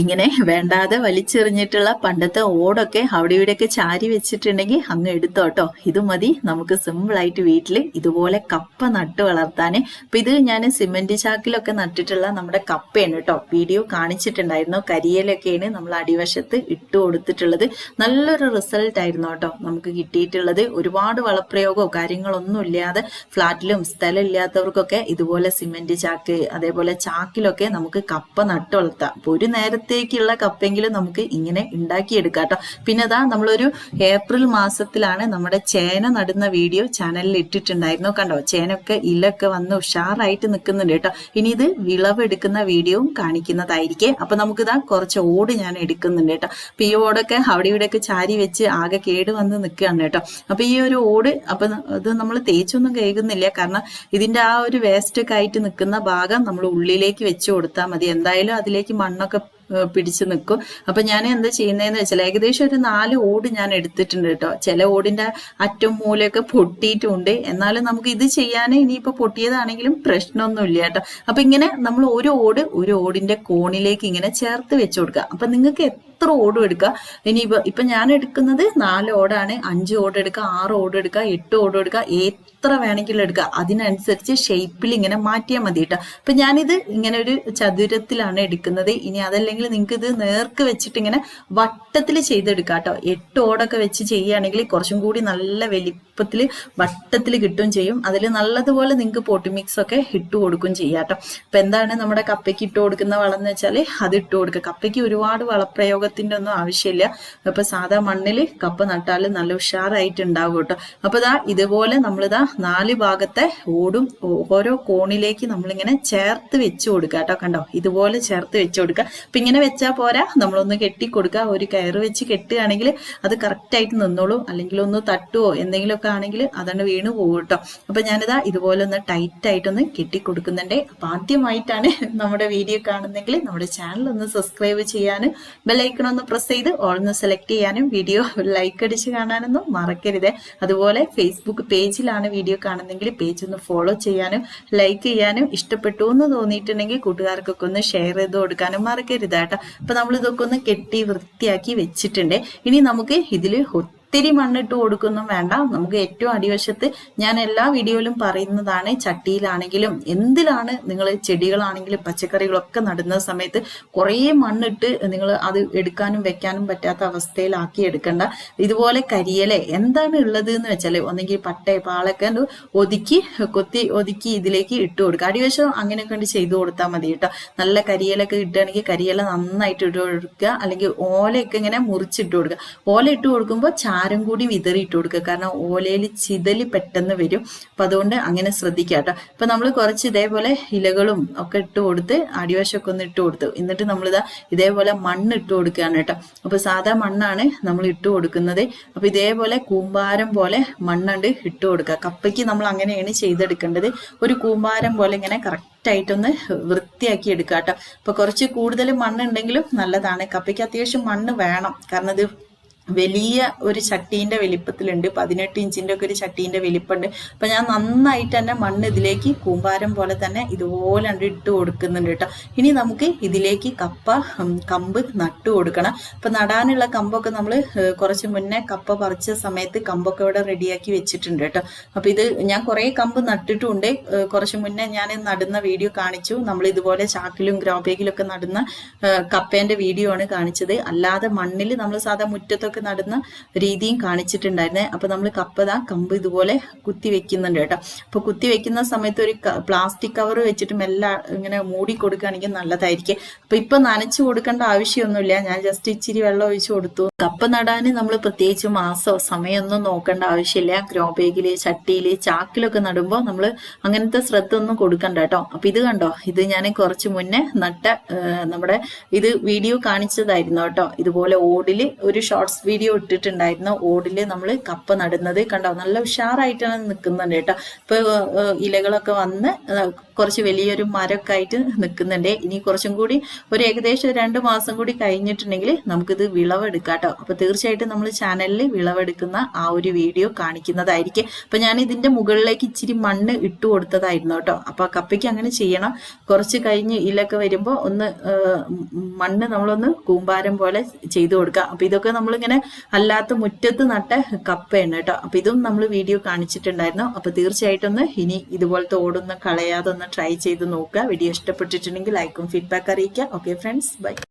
ഇങ്ങനെ വേണ്ടാതെ വലിച്ചെറിഞ്ഞിട്ടുള്ള പണ്ടത്തെ ഓടൊക്കെ അവിടെ ഇവിടെയൊക്കെ ചാരി വെച്ചിട്ടുണ്ടെങ്കിൽ അങ്ങ് എടുത്തോട്ടോ ഇത് മതി. നമുക്ക് സിമ്പിൾ ആയിട്ട് വീട്ടിൽ ഇതുപോലെ കപ്പ നട്ട് വളർത്താൻ. അപ്പൊ ഇത് ഞാൻ സിമെന്റ് ചാക്കിലൊക്കെ നട്ടിട്ടുള്ള നമ്മുടെ കപ്പയാണ് കേട്ടോ വീഡിയോ കാണിച്ചിട്ടുണ്ടായിരുന്നു. കരിയിലൊക്കെയാണ് നമ്മൾ അടിവശത്ത് ഇട്ട് കൊടുത്തിട്ടുള്ളത്. നല്ലൊരു റിസൾട്ട് ആയിരുന്നു കേട്ടോ നമുക്ക് കിട്ടിയിട്ടുള്ളത്. ഒരുപാട് വളപ്രയോഗമോ കാര്യങ്ങളൊന്നും ഇല്ലാതെ ഫ്ലാറ്റിലും സ്ഥലം ഇല്ലാത്തവർക്കൊക്കെ ഇതുപോലെ സിമെന്റ് ചാക്ക് അതേപോലെ ചാക്കിലൊക്കെ നമുക്ക് കപ്പ നട്ട് വളർത്താം. അപ്പൊ ഒരു നേരത്തേക്കുള്ള കപ്പെങ്കിലും നമുക്ക് ഇങ്ങനെ ഉണ്ടാക്കിയെടുക്കാം കേട്ടോ പിന്നെ അതാ നമ്മളൊരു ഏപ്രിൽ മാസത്തിലാണ് നമ്മുടെ ചേന നടുന്ന വീഡിയോ ചാനലിൽ ഇട്ടിട്ടുണ്ടായിരുന്നു. കണ്ടോ? ചേനൊക്കെ ഇലൊക്കെ വന്ന് ഉഷാറായിട്ട് നിൽക്കുന്നുണ്ട് കേട്ടോ. ഇനി ഇത് വിളവെടുക്കുന്ന വീഡിയോയും കാണിക്കുന്നതായിരിക്കും. അപ്പൊ നമുക്കിതാ കുറച്ച് ഓട് ഞാൻ എടുക്കുന്നുണ്ട് കേട്ടോ. അപ്പൊ ഈ ഓടൊക്കെ അവിടെ ഇവിടെയൊക്കെ ചാരി വെച്ച് ആകെ കേട് വന്ന് നിൽക്കുകയാണ് കേട്ടോ. അപ്പൊ ഈ ഒരു ഓട് അപ്പൊ അത് നമ്മൾ തേച്ചൊന്നും കേൾക്കുന്നില്ല കാരണം ഇതിന്റെ ആ ഒരു വേസ്റ്റ് ഒക്കെ ആയിട്ട് നിൽക്കുന്ന ഭാഗം നമ്മൾ ഉള്ളിലേക്ക് വെച്ച് കൊടുത്താൽ മതി. എന്തായാലും അതിലേക്ക് മണ്ണൊക്കെ പിടിച്ചു നിൽക്കും അപ്പൊ ഞാൻ എന്താ ചെയ്യുന്നതെന്ന് വെച്ചാൽ ഏകദേശം ഒരു നാല് ഓട് ഞാൻ എടുത്തിട്ടുണ്ട് കേട്ടോ. ചില ഓടിന്റെ അറ്റം മൂലയൊക്കെ പൊട്ടിയിട്ടുണ്ട്. എന്നാലും നമുക്ക് ഇത് ചെയ്യാൻ ഇനിയിപ്പോ പൊട്ടിയതാണെങ്കിലും പ്രശ്നമൊന്നുമില്ല കേട്ടോ. അപ്പൊ ഇങ്ങനെ നമ്മൾ ഒരു ഓട് ഒരു ഓടിന്റെ കോണിലേക്ക് ഇങ്ങനെ ചേർത്ത് വെച്ചു കൊടുക്കുക. അപ്പൊ നിങ്ങൾക്ക് എത്ര ഓടും എടുക്കുക ഇനി ഇപ്പൊ ഇപ്പൊ ഞാൻ എടുക്കുന്നത് നാല് ഓടാണ്. അഞ്ച് ഓട് എടുക്കുക ആറ് ഓട് എടുക്കുക എട്ട് ഓട് എടുക്കുക എത്ര വേണമെങ്കിലും എടുക്കുക. അതിനനുസരിച്ച് ഷേപ്പിൽ ഇങ്ങനെ മാറ്റിയാൽ മതി കേട്ടോ. അപ്പൊ ഞാനിത് ഇങ്ങനെ ഒരു ചതുരത്തിലാണ് എടുക്കുന്നത്. ഇനി അതല്ലെങ്കിൽ നിങ്ങൾക്ക് ഇത് നേർക്ക് വെച്ചിട്ട് ഇങ്ങനെ വട്ടത്തിൽ ചെയ്തെടുക്കാം കേട്ടോ എട്ട് ഓടൊക്കെ വെച്ച് ചെയ്യുകയാണെങ്കിൽ കുറച്ചും കൂടി നല്ല വലിപ്പത്തിൽ വട്ടത്തിൽ കിട്ടുകയും ചെയ്യും. അതിൽ നല്ലതുപോലെ നിങ്ങൾക്ക് പോട്ടി മിക്സ് ഒക്കെ ഇട്ട് കൊടുക്കുകയും ചെയ്യാം കേട്ടോ. അപ്പൊ എന്താണ് നമ്മുടെ കപ്പയ്ക്ക് ഇട്ട് കൊടുക്കുന്ന വളം എന്ന് വെച്ചാൽ അത് ഇട്ട് കൊടുക്കുക. കപ്പയ്ക്ക് ഒരുപാട് വളപ്രയോഗത്തിന്റെ ഒന്നും ആവശ്യമില്ല. അപ്പൊ സാധാ മണ്ണിൽ കപ്പ നട്ടാൽ നല്ല ഉഷാറായിട്ട് ഉണ്ടാവും കേട്ടോ. അപ്പൊ ഇതാ ഇതുപോലെ നമ്മളിതാ നാല് ഭാഗത്തെ ഓടും ഓരോ കോണിലേക്ക് നമ്മളിങ്ങനെ ചേർത്ത് വെച്ച് കൊടുക്കുക കേട്ടോ. കണ്ടോ? ഇതുപോലെ ചേർത്ത് വെച്ച് കൊടുക്കുക. അപ്പൊ ഇങ്ങനെ വെച്ചാൽ പോരാ. നമ്മളൊന്ന് കെട്ടി കൊടുക്കുക ഒരു കയറ് വെച്ച് കെട്ടുകയാണെങ്കിൽ അത് കറക്റ്റ് ആയിട്ട് നിന്നോളൂ. അല്ലെങ്കിൽ ഒന്ന് തട്ടുവോ എന്തെങ്കിലുമൊക്കെ ആണെങ്കിൽ അതാണ് വീണ് പോകും കേട്ടോ. അപ്പൊ ഞാനിതാ ഇതുപോലെ ഒന്ന് ടൈറ്റ് ആയിട്ടൊന്ന് കെട്ടി കൊടുക്കുന്നുണ്ട് അപ്പൊ ആദ്യമായിട്ടാണ് നമ്മുടെ വീഡിയോ കാണുന്നെങ്കിൽ നമ്മുടെ ചാനൽ ഒന്ന് സബ്സ്ക്രൈബ് ചെയ്യാനും ബെല്ലൈക്കൺ ഒന്ന് പ്രസ് ചെയ്ത് ഓൾ ഒന്ന് സെലക്ട് ചെയ്യാനും വീഡിയോ ലൈക്ക് അടിച്ച് കാണാനൊന്നും മറക്കരുത്. അതുപോലെ ഫേസ്ബുക്ക് പേജിലാണ് വീഡിയോ കാണുന്നെങ്കിൽ പേജ് ഒന്ന് ഫോളോ ചെയ്യാനും ലൈക്ക് ചെയ്യാനും ഇഷ്ടപ്പെട്ടു എന്ന് തോന്നിയിട്ടുണ്ടെങ്കിൽ കൂട്ടുകാർക്കൊക്കെ ഒന്ന് ഷെയർ ചെയ്ത് കൊടുക്കാനും മറക്കരുത് കേട്ടോ. അപ്പൊ നമ്മൾ ഇതൊക്കെ ഒന്ന് കെട്ടി വൃത്തിയാക്കി വെച്ചിട്ടുണ്ട്. ഇനി നമുക്ക് ഇതിൽ ഒത്തിരി മണ്ണിട്ട് കൊടുക്കൊന്നും വേണ്ട. നമുക്ക് ഏറ്റവും അടിവശത്ത് ഞാൻ എല്ലാ വീഡിയോയിലും പറയുന്നതാണ് ചട്ടിയിലാണെങ്കിലും എന്തിലാണ് നിങ്ങൾ ചെടികളാണെങ്കിലും പച്ചക്കറികളൊക്കെ നടുന്ന സമയത്ത് കുറേ മണ്ണിട്ട് നിങ്ങൾ അത് എടുക്കാനും വെക്കാനും പറ്റാത്ത അവസ്ഥയിലാക്കി എടുക്കണ്ട. ഇതുപോലെ കരിയല എന്താണ് ഉള്ളത് എന്ന് വെച്ചാൽ ഒന്നെങ്കിൽ പട്ട പാളൊക്കെ ഒതുക്കി കൊത്തി ഒതുക്കി ഇതിലേക്ക് ഇട്ട് കൊടുക്കുക. അടിവശം അങ്ങനെ കണ്ട് ചെയ്തു കൊടുത്താൽ മതി കേട്ടോ. നല്ല കരിയലൊക്കെ കിട്ടുകയാണെങ്കിൽ കരിയല നന്നായിട്ട് ഇട്ട് കൊടുക്കുക. അല്ലെങ്കിൽ ഓലയൊക്കെ ഇങ്ങനെ മുറിച്ചിട്ട് കൊടുക്കുക. ഓല ഇട്ട് കൊടുക്കുമ്പോൾ ചാരം കൂടി വിതറിയിട്ട് കൊടുക്കുക. കാരണം ഓലയിൽ ചിതൽ പെട്ടെന്ന് വരും. അപ്പൊ അതുകൊണ്ട് അങ്ങനെ ശ്രദ്ധിക്കുക കേട്ടോ. അപ്പൊ നമ്മൾ കുറച്ച് ഇതേപോലെ ഇലകളും ഒക്കെ ഇട്ട് കൊടുത്ത് അടിവശമൊക്കെ ഒന്ന് ഇട്ട് കൊടുത്തു. എന്നിട്ട് നമ്മളിതാ ഇതേപോലെ മണ്ണ് ഇട്ട് കൊടുക്കുകയാണ് കേട്ടോ. അപ്പൊ സാധാ മണ്ണാണ് നമ്മൾ ഇട്ട് കൊടുക്കുന്നത്. അപ്പൊ ഇതേപോലെ കൂമ്പാരം പോലെ മണ്ണുണ്ട് ഇട്ട് കൊടുക്കുക. കപ്പയ്ക്ക് നമ്മൾ അങ്ങനെയാണ് ചെയ്തെടുക്കേണ്ടത്. ഒരു കൂമ്പാരം പോലെ ഇങ്ങനെ കറക്റ്റ് ആയിട്ടൊന്ന് വൃത്തിയാക്കി എടുക്കുക കേട്ടോ. അപ്പൊ കുറച്ച് കൂടുതൽ മണ്ണുണ്ടെങ്കിലും നല്ലതാണ്. കപ്പയ്ക്ക് അത്യാവശ്യം മണ്ണ് വേണം. കാരണം ഇത് വലിയ ഒരു ചട്ടീന്റെ വലിപ്പത്തിലുണ്ട്. പതിനെട്ട് ഇഞ്ചിന്റെ ഒക്കെ ഒരു ചട്ടീന്റെ വലിപ്പമുണ്ട് അപ്പൊ ഞാൻ നന്നായിട്ട് തന്നെ മണ്ണ് ഇതിലേക്ക് കൂമ്പാരം പോലെ തന്നെ ഇതുപോലെ ഉണ്ട് ഇട്ട് കൊടുക്കുന്നുണ്ട് കേട്ടോ. ഇനി നമുക്ക് ഇതിലേക്ക് കപ്പ കമ്പ് നട്ടു കൊടുക്കണം. അപ്പൊ നടാനുള്ള കമ്പൊക്കെ നമ്മൾ കുറച്ച് മുന്നേ കപ്പ പറിച്ച സമയത്ത് കമ്പൊക്കെ ഇവിടെ റെഡിയാക്കി വെച്ചിട്ടുണ്ട് കേട്ടോ. അപ്പൊ ഇത് ഞാൻ കുറേ കമ്പ് നട്ടിട്ടുണ്ട്. കുറച്ച് മുന്നേ ഞാൻ നടുന്ന വീഡിയോ കാണിച്ചു. നമ്മൾ ഇതുപോലെ ചാക്കിലും ഗ്രോബേഗിലും ഒക്കെ നടുന്ന കപ്പേന്റെ വീഡിയോ ആണ് കാണിച്ചത്. അല്ലാതെ മണ്ണിൽ നമ്മൾ സാധാ മുറ്റത്തൊക്കെ നടുന്ന രീതിയും കാണിച്ചിട്ടുണ്ടായിരുന്നേ. അപ്പൊ നമ്മൾ കപ്പത കമ്പ് ഇതുപോലെ കുത്തി വെക്കുന്നുണ്ട് കേട്ടോ. അപ്പൊ കുത്തി വെക്കുന്ന സമയത്ത് ഒരു പ്ലാസ്റ്റിക് കവർ വെച്ചിട്ട് മെല്ലെ ഇങ്ങനെ മൂടി കൊടുക്കുകയാണെങ്കിൽ നല്ലതായിരിക്കും. അപ്പൊ ഇപ്പൊ നനച്ചു കൊടുക്കേണ്ട ആവശ്യമൊന്നുമില്ല. ഞാൻ ജസ്റ്റ് ഇച്ചിരി വെള്ളം ഒഴിച്ചു കൊടുത്തു. കപ്പ നടാൻ നമ്മൾ പ്രത്യേകിച്ച് മാസോ സമയമൊന്നും നോക്കേണ്ട ആവശ്യമില്ല. ഗ്രോ ബാഗിൽ ചട്ടിയിൽ ചാക്കിലൊക്കെ നടുമ്പോൾ നമ്മൾ അങ്ങനത്തെ ശ്രദ്ധ ഒന്നും കൊടുക്കണ്ട കേട്ടോ. അപ്പൊ ഇത് കണ്ടോ? ഇത് ഞാൻ കുറച്ച് മുന്നേ നട്ട നമ്മുടെ ഇത് വീഡിയോ കാണിച്ചതായിരുന്നു കേട്ടോ. ഇതുപോലെ ഓടിൽ ഒരു ഷോർട്സ് വീഡിയോ ഇട്ടിട്ടുണ്ടായിരുന്നു ഓടിൽ നമ്മൾ കപ്പ നടുന്നത് കണ്ടോ? നല്ല ഉഷാറായിട്ടാണ് നിൽക്കുന്നുണ്ട് കേട്ടോ. ഇപ്പൊ ഇലകളൊക്കെ വന്ന് കുറച്ച് വലിയൊരു മരമൊക്കെ ആയിട്ട് നിൽക്കുന്നുണ്ട്. ഇനി കുറച്ചും കൂടി ഒരു ഏകദേശം രണ്ട് മാസം കൂടി കഴിഞ്ഞിട്ടുണ്ടെങ്കിൽ നമുക്കിത് വിളവെടുക്കാം കേട്ടോ. അപ്പൊ തീർച്ചയായിട്ടും നമ്മൾ ചാനലിൽ വിളവെടുക്കുന്ന ആ ഒരു വീഡിയോ കാണിക്കുന്നതായിരിക്കും. അപ്പൊ ഞാൻ ഇതിന്റെ മുകളിലേക്ക് ഇച്ചിരി മണ്ണ് ഇട്ടു കൊടുത്തതായിരുന്നു കേട്ടോ. അപ്പൊ കപ്പയ്ക്ക് അങ്ങനെ ചെയ്യണം. കുറച്ച് കഴിഞ്ഞ് ഇലൊക്കെ വരുമ്പോൾ ഒന്ന് മണ്ണ് നമ്മളൊന്ന് കൂമ്പാരം പോലെ ചെയ്തു കൊടുക്കുക അപ്പൊ ഇതൊക്കെ നമ്മളിങ്ങനെ അല്ലാത്ത മുറ്റത്ത് നട്ട കപ്പയാണ് കേട്ടോ. അപ്പൊ ഇതും നമ്മൾ വീഡിയോ കാണിച്ചിട്ടുണ്ടായിരുന്നു. അപ്പൊ തീർച്ചയായിട്ടും ഇനി ഇതുപോലത്തെ ഓടൊന്നും കളയാതെ ഒന്ന് ട്രൈ ചെയ്ത് നോക്കുക. വീഡിയോ ഇഷ്ടപ്പെട്ടിട്ടുണ്ടെങ്കിൽ ലൈക്കും ഫീഡ്ബാക്ക് അറിയിക്കുക. Okay friends bye